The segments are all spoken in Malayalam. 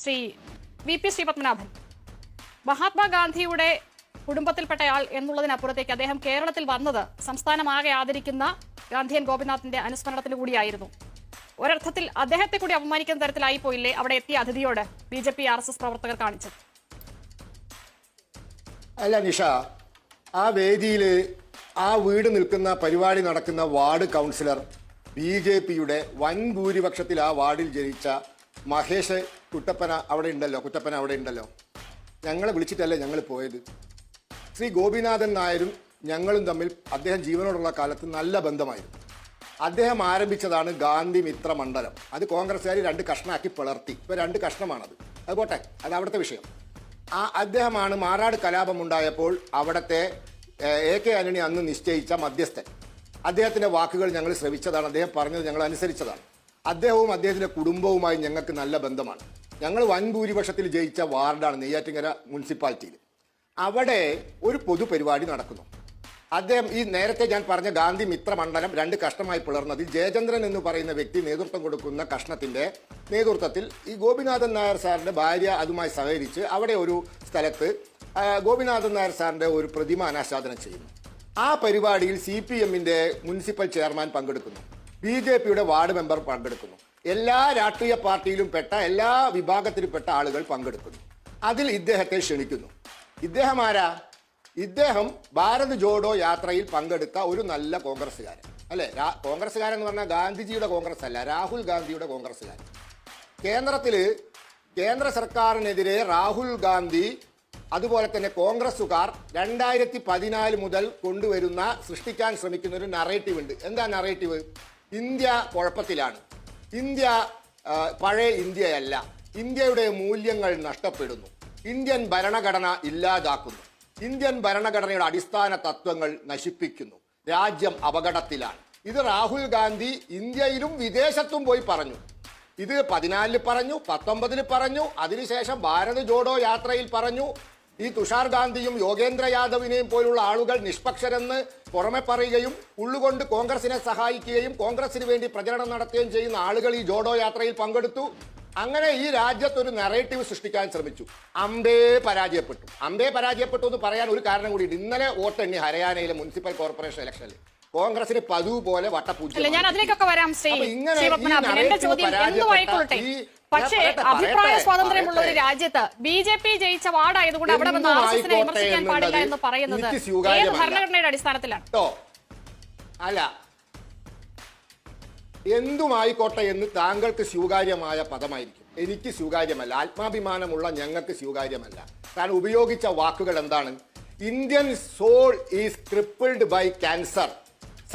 ശ്രീ വി പി ശ്രീപത്മനാഭൻ മഹാത്മാഗാന്ധിയുടെ കുടുംബത്തിൽപ്പെട്ടയാൾ എന്നുള്ളതിനപ്പുറത്തേക്ക് അദ്ദേഹം കേരളത്തിൽ വന്നത് സംസ്ഥാനമാകെ ആദരിക്കുന്ന ഗാന്ധിയൻ ഗോപിനാഥിന്റെ അനുസ്മരണത്തിന് കൂടിയായിരുന്നു. ഒരർത്ഥത്തിൽ അദ്ദേഹത്തെ കൂടി അപമാനിക്കുന്ന തരത്തിലായി പോയില്ലേ അവിടെ എത്തിയ അതിഥിയോട് B J P R S S പ്രവർത്തകർ കാണിച്ചത്? അല്ല നിഷ ആ വേദിയിൽ ആ വീട് നിൽക്കുന്ന പരിപാടി നടക്കുന്ന വാർഡ് കൗൺസിലർ ബി ജെ പിയുടെ വൻ ഭൂരിപക്ഷത്തിൽ ആ വാർഡിൽ ജനിച്ച മഹേഷ് കുട്ടപ്പന അവിടെ ഉണ്ടല്ലോ കുട്ടപ്പന അവിടെ ഉണ്ടല്ലോ. ഞങ്ങളെ വിളിച്ചിട്ടല്ലേ ഞങ്ങൾ പോയത്. ശ്രീ ഗോപിനാഥൻ നായരും ഞങ്ങളും തമ്മിൽ അദ്ദേഹം ജീവനോടുള്ള കാലത്ത് നല്ല ബന്ധമായിരുന്നു. അദ്ദേഹം ആരംഭിച്ചതാണ് ഗാന്ധി മിത്ര മണ്ഡലം. അത് കോൺഗ്രസ്സുകാർ രണ്ട് കഷ്ണമാക്കി പിളർത്തി. ഇപ്പോൾ രണ്ട് കഷ്ണമാണത്. അത് പോട്ടെ അത് അവിടുത്തെ വിഷയം. ആ അദ്ദേഹമാണ് മാറാട് കലാപം ഉണ്ടായപ്പോൾ അവിടുത്തെ എ കെ ആന്റണി അന്ന് നിശ്ചയിച്ച മധ്യസ്ഥൻ. അദ്ദേഹത്തിന്റെ വാക്കുകൾ ഞങ്ങൾ ശ്രവിച്ചതാണ്. അദ്ദേഹം പറഞ്ഞത് ഞങ്ങൾ അനുസരിച്ചതാണ്. അദ്ദേഹവും അദ്ദേഹത്തിന്റെ കുടുംബവുമായി ഞങ്ങൾക്ക് നല്ല ബന്ധമാണ്. ഞങ്ങൾ വൻ ഭൂരിപക്ഷത്തിൽ ജയിച്ച വാർഡാണ് നെയ്യാറ്റിങ്കര മുനിസിപ്പാലിറ്റിയിൽ. അവിടെ ഒരു പൊതുപരിപാടി നടക്കുന്നു. അദ്ദേഹം ഈ നേരത്തെ ഞാൻ പറഞ്ഞ ഗാന്ധി മിത്ര മണ്ഡലം രണ്ട് കഷ്ണമായി പിളർന്നതിൽ ജയചന്ദ്രൻ എന്ന് പറയുന്ന വ്യക്തി നേതൃത്വം കൊടുക്കുന്ന കഷ്ണത്തിന്റെ നേതൃത്വത്തിൽ ഈ ഗോപിനാഥൻ നായർ സാറിന്റെ ഭാര്യ അതുമായി സഹകരിച്ച് അവിടെ ഒരു സ്ഥലത്ത് ഗോപിനാഥൻ നായർ സാറിന്റെ ഒരു പ്രതിമ അനാച്ഛാദനം ചെയ്യുന്നു. ആ പരിപാടിയിൽ സി പി എമ്മിന്റെ മുനിസിപ്പൽ ചെയർമാൻ പങ്കെടുക്കുന്നു. ബി ജെ പിയുടെ വാർഡ് മെമ്പർ പങ്കെടുക്കുന്നു. എല്ലാ രാഷ്ട്രീയ പാർട്ടിയിലും പെട്ട എല്ലാ വിഭാഗത്തിൽപ്പെട്ട ആളുകൾ പങ്കെടുക്കുന്നു. അതിൽ ഇദ്ദേഹത്തെ ക്ഷണിക്കുന്നു. ഇദ്ദേഹം ആരാ? ഇദ്ദേഹം ഭാരത് ജോഡോ യാത്രയിൽ പങ്കെടുത്ത ഒരു നല്ല കോൺഗ്രസ്സുകാരൻ. അല്ലെ? കോൺഗ്രസ്സുകാരൻ എന്ന് പറഞ്ഞാൽ ഗാന്ധിജിയുടെ കോൺഗ്രസ് അല്ല രാഹുൽ ഗാന്ധിയുടെ കോൺഗ്രസ്സുകാരൻ. കേന്ദ്രത്തിൽ കേന്ദ്ര സർക്കാരിനെതിരെ രാഹുൽ ഗാന്ധി അതുപോലെ തന്നെ കോൺഗ്രസുകാർ രണ്ടായിരത്തി പതിനാല് മുതൽ കൊണ്ടുവരുന്ന സൃഷ്ടിക്കാൻ ശ്രമിക്കുന്ന ഒരു നറേറ്റീവ് ഉണ്ട്. എന്താ നറേറ്റീവ് ഇന്ത്യ കുഴപ്പത്തിലാണ്. ഇന്ത്യ പഴയ ഇന്ത്യയല്ല. ഇന്ത്യയുടെ മൂല്യങ്ങൾ നഷ്ടപ്പെടുന്നു. ഇന്ത്യൻ ഭരണഘടന ഇല്ലാതാക്കുന്നു. ഇന്ത്യൻ ഭരണഘടനയുടെ അടിസ്ഥാന തത്വങ്ങൾ നശിപ്പിക്കുന്നു. രാജ്യം അപകടത്തിലാണ്. ഇത് രാഹുൽ ഗാന്ധി ഇന്ത്യയിലും വിദേശത്തും പോയി പറഞ്ഞു. ഇത് പതിനാലിൽ പറഞ്ഞു പത്തൊമ്പതിൽ പറഞ്ഞു അതിനുശേഷം ഭാരത് ജോഡോ യാത്രയിൽ പറഞ്ഞു ഈ തുഷാർ ഗാന്ധിയും യോഗേന്ദ്ര യാദവിനെയും പോലുള്ള ആളുകൾ നിഷ്പക്ഷരെന്ന് പുറമെ പറയുകയും ഉള്ളുകൊണ്ട് കോൺഗ്രസിനെ സഹായിക്കുകയും കോൺഗ്രസിന് വേണ്ടി പ്രചരണം നടത്തുകയും ചെയ്യുന്ന ആളുകൾ ഈ ജോഡോ യാത്രയിൽ പങ്കെടുത്തു. അങ്ങനെ ഈ രാജ്യത്ത് ഒരു നെറേറ്റീവ് സൃഷ്ടിക്കാൻ ശ്രമിച്ചു. അമ്പേ പരാജയപ്പെട്ടു. അമ്പേ പരാജയപ്പെട്ടു എന്ന് പറയാൻ ഒരു കാരണം കൂടി ഇന്നലെ വോട്ടെണ്ണി ഹരിയാനയിലെ മുനിസിപ്പൽ കോർപ്പറേഷൻ ഇലക്ഷനിൽ കോൺഗ്രസിന് പതിവ് പോലെ വട്ടപ്പൂജ ഇങ്ങനെ പക്ഷേ അഭിപ്രായ സ്വാതന്ത്ര്യമുള്ള ഒരു. രാജ്യത്ത് ബി ജെ പി ജയിച്ച വാർഡായതുകൊണ്ട് അവിടെ വന്ന് ആർ എസ് എസിനെ വിമർശിക്കാൻ പാടില്ല എന്ന് പറയുന്നത് ഏത് ഭരണഘടനയുടെ അടിസ്ഥാനത്തിലാണ്? അല്ല. എന്തുമായിക്കോട്ടെ എന്ന് താങ്കൾക്ക് സ്വീകാര്യമായ പദമായിരിക്കും. എനിക്ക് സ്വീകാര്യമല്ല. ആത്മാഭിമാനമുള്ള ഞങ്ങൾക്ക് സ്വീകാര്യമല്ല. താൻ ഉപയോഗിച്ച വാക്കുകൾ എന്താണ്? Indian soul is crippled by cancer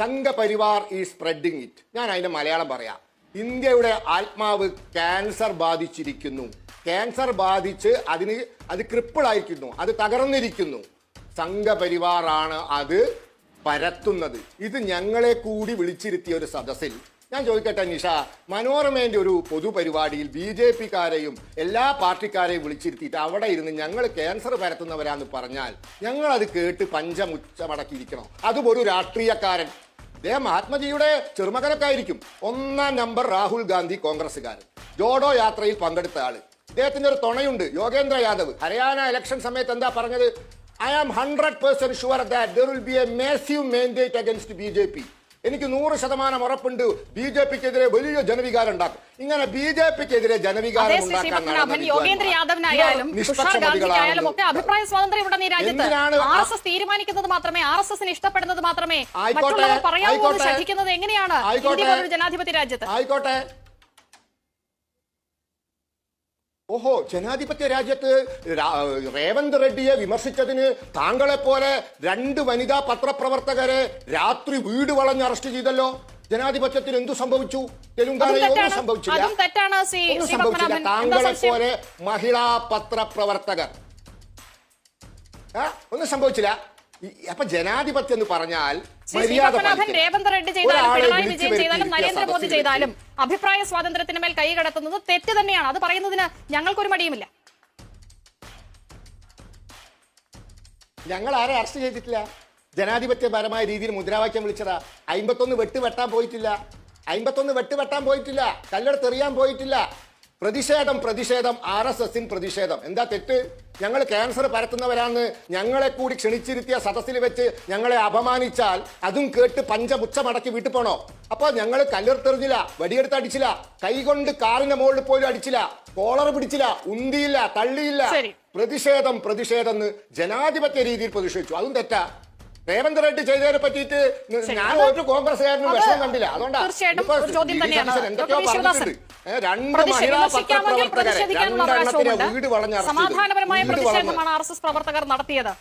Sangh Parivar is spreading it ഞാൻ അതിന്റെ മലയാളം പറയാം. ഇന്ത്യയുടെ ആത്മാവ് ക്യാൻസർ ബാധിച്ചിരിക്കുന്നു. ക്യാൻസർ ബാധിച്ച് അതിന് അത് ക്രിപ്പിളായിരിക്കുന്നു. അത് തകർന്നിരിക്കുന്നു. സംഘപരിവാറാണ് അത് പരത്തുന്നത്. ഇത് ഞങ്ങളെ കൂടി വിളിച്ചിരുത്തിയ ഒരു സദസ്സിൽ ഞാൻ ചോദിക്കട്ടെ നിഷ? മനോരമേന്റെ ഒരു പൊതുപരിപാടിയിൽ ബി ജെ പിക്കാരെയും എല്ലാ പാർട്ടിക്കാരെയും വിളിച്ചിരുത്തിയിട്ട് അവിടെ ഇരുന്ന് ഞങ്ങൾ ക്യാൻസർ പരത്തുന്നവരാന്ന് പറഞ്ഞാൽ ഞങ്ങളത് കേട്ട് പഞ്ചമുച്ചമടക്കിയിരിക്കണം. അതും ഒരു രാഷ്ട്രീയക്കാരൻ. അദ്ദേഹം ആത്മജിയുടെ ചെറുമകനൊക്കെ ആയിരിക്കും. ഒന്നാം നമ്പർ രാഹുൽ ഗാന്ധി കോൺഗ്രസ്സുകാരൻ. ജോഡോ യാത്രയിൽ പങ്കെടുത്ത ആൾ. ഇദ്ദേഹത്തിന്റെ ഒരു തുണയുണ്ട് യോഗേന്ദ്ര യാദവ്. ഹരിയാന ഇലക്ഷൻ സമയത്ത് എന്താ പറഞ്ഞത്? I am hundred percent sure that there will be a massive mandate against B J P എനിക്ക് നൂറ് ശതമാനം ഉറപ്പുണ്ട് ബി ജെ പിക്കെതിരെ വലിയ ജനവികാരം ഉണ്ടാക്കും ഇങ്ങനെ ബി ജെ പിക്കെതിരെ ജനവികാരം യോഗേന്ദ്ര. യാദവിനായാലും ഗാന്ധിക്കായാലും ഒക്കെ അഭിപ്രായ സ്വാതന്ത്ര്യം ഇവിടെ ഈ രാജ്യത്ത് ആർ എസ് എസ് തീരുമാനിക്കുന്നത് മാത്രമേ ആർ എസ് എസിന് ഇഷ്ടപ്പെടുന്നത് മാത്രമേ മറ്റുള്ളവർ പറയാൻ. ശഠിക്കുന്നത് എങ്ങനെയാണ്. ജനാധിപത്യ രാജ്യത്ത് ആയിക്കോട്ടെ ഓഹോ ജനാധിപത്യ രാജ്യത്ത് രേവന്ത് റേവന്ത് റെഡ്ഡിയെ വിമർശിച്ചതിന് താങ്കളെ പോലെ രണ്ട് വനിതാ പത്രപ്രവർത്തകരെ രാത്രി വീട് വളഞ്ഞ് അറസ്റ്റ് ചെയ്തല്ലോ? ജനാധിപത്യത്തിന് എന്തു സംഭവിച്ചു? തെലുങ്കാനയിൽ ഒന്നും സംഭവിച്ചില്ല. ഒന്നും സംഭവിച്ചില്ല. പത്മനാഭൻ. താങ്കളെ പോലെ മഹിളാ പത്രപ്രവർത്തകർ. ഒന്നും സംഭവിച്ചില്ല. അപ്പൊ ജനാധിപത്യം എന്ന് പറഞ്ഞാൽ ശ്രീപത്മനാഭൻ പാലിക്കണം. രേവന്ത് റെഡ്ഡി ചെയ്താലും പിണറായി വിജയൻ ചെയ്താലും നരേന്ദ്രമോദി ചെയ്താലും അഭിപ്രായ സ്വാതന്ത്ര്യത്തിന് മേൽ കൈ കടത്തുന്നത് തെറ്റ് തന്നെയാണ്. അത് പറയുന്നതിന് ഞങ്ങൾക്കൊരു മടിയുമില്ല. ഞങ്ങൾ ആരെ അറസ്റ്റ് ചെയ്തിട്ടില്ല? ജനാധിപത്യപരമായ രീതിയിൽ മുദ്രാവാക്യം വിളിച്ചതാ. അമ്പത്തൊന്ന് വെട്ട് വെട്ടാൻ പോയിട്ടില്ല. അമ്പത്തൊന്ന് വെട്ട് വെട്ടാൻ പോയിട്ടില്ല. കല്ലട തെറിയാൻ പോയിട്ടില്ല. പ്രതിഷേധം പ്രതിഷേധം ആർ എസ് എസിൻ പ്രതിഷേധം. എന്താ തെറ്റ്? ഞങ്ങൾ ക്യാൻസർ പരത്തുന്നവരാന്ന് ഞങ്ങളെ കൂടി ക്ഷണിച്ചിരുത്തിയ സദസ്സിൽ വെച്ച് ഞങ്ങളെ അപമാനിച്ചാൽ അതും കേട്ട് പഞ്ചമുച്ച മടക്കി വീട്ടിൽ പോണോ? അപ്പൊ ഞങ്ങൾ കല്ലെടുത്തെറിഞ്ഞില്ല വടിയെടുത്ത് അടിച്ചില്ല കൈകൊണ്ട് കാറിന്റെ മുകളിൽ പോലും അടിച്ചില്ല കോളർ പിടിച്ചില്ല ഉന്തിയില്ല തള്ളിയില്ല. പ്രതിഷേധം പ്രതിഷേധം എന്ന് ജനാധിപത്യ രീതിയിൽ പ്രതിഷേധിച്ചു. അതും തെറ്റാ. രേവന്ത് റെഡ്ഡി ചെയ്തതിനെ പറ്റിയിട്ട് ഞാൻ ഒരു കോൺഗ്രസ്സുകാരനും വിഷമം കണ്ടില്ല. അതുകൊണ്ടാണ് രണ്ട് മഹിളാ പത്രപ്രവർത്തകരെ പ്രതിഷേധിക്കാനുള്ള വീട് വളഞ്ഞ് വീട് വളഞ്ഞ്. ആർ എസ് എസ് പ്രവർത്തകർ നടത്തിയത്.